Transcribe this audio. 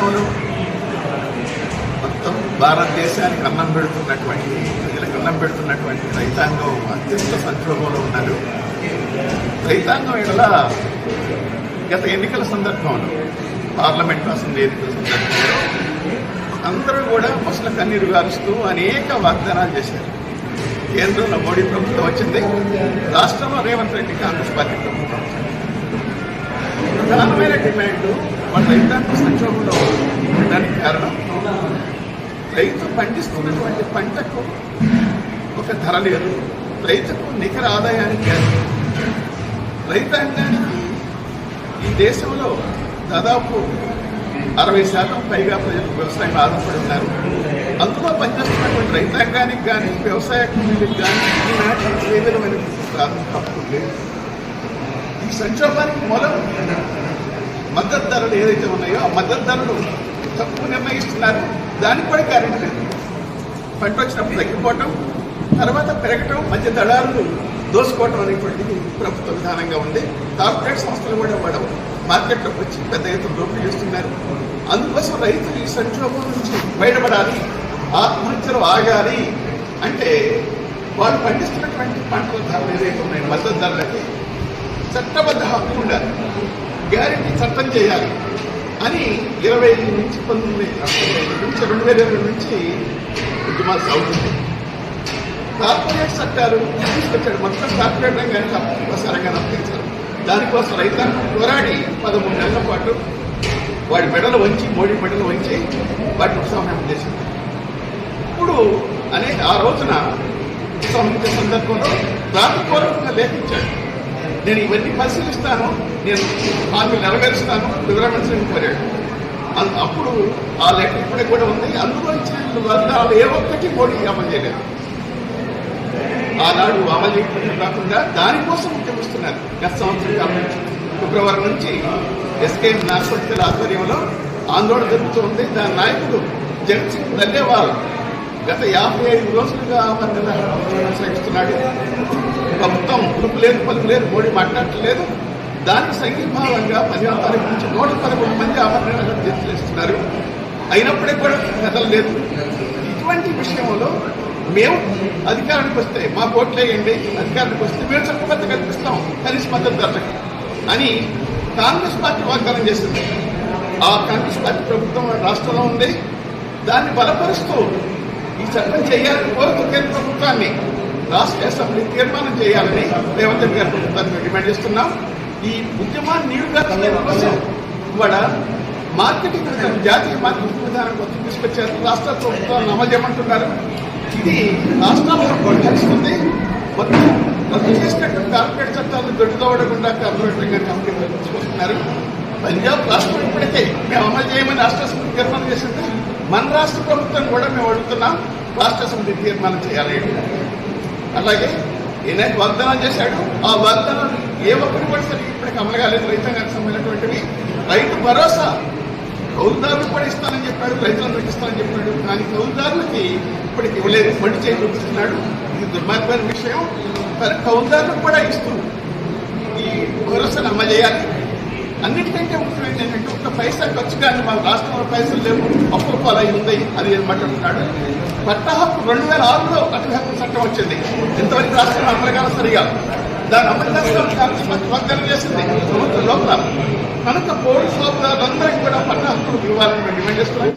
దేశంలో మొత్తం భారతదేశానికి అన్నం పెడుతున్నటువంటి ప్రజలకు అన్నం పెడుతున్నటువంటి రైతాంగం అత్యంత సంక్షోభంలో ఉన్నారు. రైతాంగం ఇలా గత ఎన్నికల సందర్భంలో పార్లమెంట్ అసెంబ్లీ ఎన్నికల సందర్భంలో అందరూ కూడా ముసల కన్నీరు గారుస్తూ అనేక వాగ్దానాలు చేశారు. కేంద్రంలో మోడీ ప్రభుత్వం వచ్చింది రాష్ట్రంలో రేవంత్ రెడ్డి కాంగ్రెస్ పార్టీ ప్రభుత్వం ప్రధానమైన డిమాండ్ మన రైతాంగ సంక్షోభంలో ఉండడానికి కారణం రైతు పండిస్తున్నటువంటి పంటకు ఒక ధర లేదు. రైతుకు నికర ఆదాయానికి లేదు. రైతాంగానికి ఈ దేశంలో దాదాపు అరవై శాతం పైగా ప్రజలు వ్యవసాయం ఆధారపడి ఉన్నారు. అందులో పనిచేస్తున్నటువంటి రైతాంగానికి కానీ వ్యవసాయ కూలీలకు కానీ ఈనాటి ఏ విధమైన ప్రాథమిక హక్కు లేదు. ఈ సంక్షోభానికి మూలం మద్దతు ధరలు ఏదైతే ఉన్నాయో ఆ మద్దతు ధరలు తక్కువ నిర్ణయిస్తున్నారు. దానికి కూడా గ్యారెంటీ లేదు. పంట వచ్చినప్పుడు తగ్గిపోవటం తర్వాత పెరగటం మధ్య దళారులు దోసుకోవటం అనేటువంటిది ప్రభుత్వ విధానంగా ఉంది. కార్పొరేట్ సంస్థలు కూడా వాడవు మార్కెట్లోకి వచ్చి పెద్ద ఎత్తున దోపిడీ చేస్తున్నారు. అందుకోసం రైతులు ఈ సంక్షోభం నుంచి బయటపడాలి ఆత్మహత్యలు ఆగాలి అంటే వాళ్ళు పండిస్తున్నటువంటి పంటల ధరలు ఏదైతే ఉన్నాయో మద్దతు ధరలకి చట్టబద్ధ హక్కు ఉండాలి. చట్టం చేయాలి. అని ఇరవై ఐదు నుంచి పంతొమ్మిది నుంచి రెండు వేల ఇరవై నుంచి ఉద్యమాలు సాగుతుంది కార్పొరేట్ చట్టాలు తీసుకొచ్చాడు మొత్తం కార్పొరేట్ రంగాన్ని తప్పనిసరిగా అప్పగించారు దానికోసం రైతాంగం పోరాడి పదమూడు నెలల పాటు వాడి మెడలు వంచి మోడీ మెడలు వంచి వాటి ఉత్సాహం చేసింది. ఇప్పుడు అనే ఆ రోజున ఉత్సాహించే సందర్భంలో రాతపూర్వకంగా లేఖించాడు నేను ఇవన్నీ పరిశీలిస్తాను. నేను హామీ నెరవేరుస్తాను. వివరించడానికి కోరాడు. అప్పుడు ఆ లెక్క ఇప్పుడే కూడా ఉంది. అందులో ఇచ్చిన వాగ్దానాలు ఏ ఒక్కటి మోడీ అమలు చేయలేదు. ఆనాడు అమలు చేయకుండా కాకుండా దానికోసం ఉద్యమిస్తున్నారు. గత సంవత్సరం కాబట్టి ఫిబ్రవరి నుంచి ఎస్కే నాగపతి ఆధ్వర్యంలో ఆందోళన జరుగుతూ ఉంది. దాని నాయకుడు జగత్ సింగ్ ధన్యవాదాలు గత యాభై ఐదు రోజులుగా ఆమరణ కొనసాగిస్తున్నాడు ప్రభుత్వం ఉడుపు లేదు పలుపు లేదు మోడీ మాట్లాడట్లేదు. దానికి సంఘీభావంగా పదిహేను తారీఖు నుంచి నూట పదకొండు మంది ఆమరణ చేస్తున్నారు. అయినప్పటికీ కూడా కథలు లేదు. ఇటువంటి విషయంలో మేము అధికారానికి వస్తే మా కోట్లేయండి అధికారానికి వస్తే మేము చట్టబద్ధ కల్పిస్తాం కనీస మద్దతు ధరలకు అని కాంగ్రెస్ పార్టీ వాగ్దానం చేసింది. ఆ కాంగ్రెస్ పార్టీ ప్రభుత్వం రాష్ట్రంలో ఉంది. దాన్ని బలపరుస్తూ ఈ చట్టం చేయాలని కోరుతూ కేంద్ర ప్రభుత్వాన్ని రాష్ట్ర అసెంబ్లీ తీర్మానం చేయాలని రేవంత్ రెడ్డి గారి ప్రభుత్వాన్ని డిమాండ్ చేస్తున్నాం. ఈ ఉద్యమాన్ని నీరుగా తీయడం కోసం ఇవాళ మార్కెటింగ్ విధానం జాతీయ మార్కెటింగ్ విధానం కొత్త తీసుకొచ్చారు. రాష్ట్ర ప్రభుత్వాలను అమలు చేయమంటున్నారు. ఇది రాష్ట్రాలను ప్రోత్సహిస్తుంది మొత్తం రద్దు చేసినట్టు కార్పొరేట్ చట్టాలను దొడ్డుదోవడకుండా కార్పొరేట్ రంగాన్ని కంపెనీలు తీసుకొస్తున్నారు. పంజాబ్ రాష్ట్రం ఇప్పటికే మేము అమలు చేయమని రాష్ట్ర సమితి తీర్మానం చేసింది. మన రాష్ట్ర ప్రభుత్వం కూడా మేము అడుగుతున్నాం రాష్ట్ర సమితి తీర్మానం చేయాలి. అలాగే ఈయన వాగ్దానం చేశాడు. ఆ వాగ్దానాలు ఏ ఒక్కరు కూడా సరే ఇప్పటికి అమలు కాలేదు. రైతాంగానికి సంబంధించినటువంటివి. రైతు భరోసా కౌలుదారులు కూడా ఇస్తానని చెప్పాడు రైతులందరికీ ఇస్తానని చెప్పాడు. కానీ కౌలుదారులకి ఇప్పటికి ఇవ్వలేదు. మండి చేయి చూపిస్తున్నాడు ఇది దుర్మార్గమైన విషయం. కౌలుదారులకు కూడా ఇస్తూ ఈ భరోసాను అమలు చేయాలి. అన్నిటికంటే ముఖ్యమైనది ఏంటంటే ఒక పైసా ఖర్చు కానీ మన రాష్ట్రంలో పైసలు లేవు అప్పుల పాలై ఉంది అది మాట్లాడుతున్నాడు పట్ట హక్కు రెండు వేల ఆరులో అటవీ హక్కు చట్టం వచ్చింది. ఇంతవరకు రాష్ట్రంలో అమలు సరిగా. దాని అమలు చేస్తామని చేసింది. ప్రభుత్వం లోపల కనుక పోలీసు సోదరులందరికీ కూడా పట్ట హక్కులు ఇవ్వాలని మేము డిమాండ్ చేస్తున్నాం.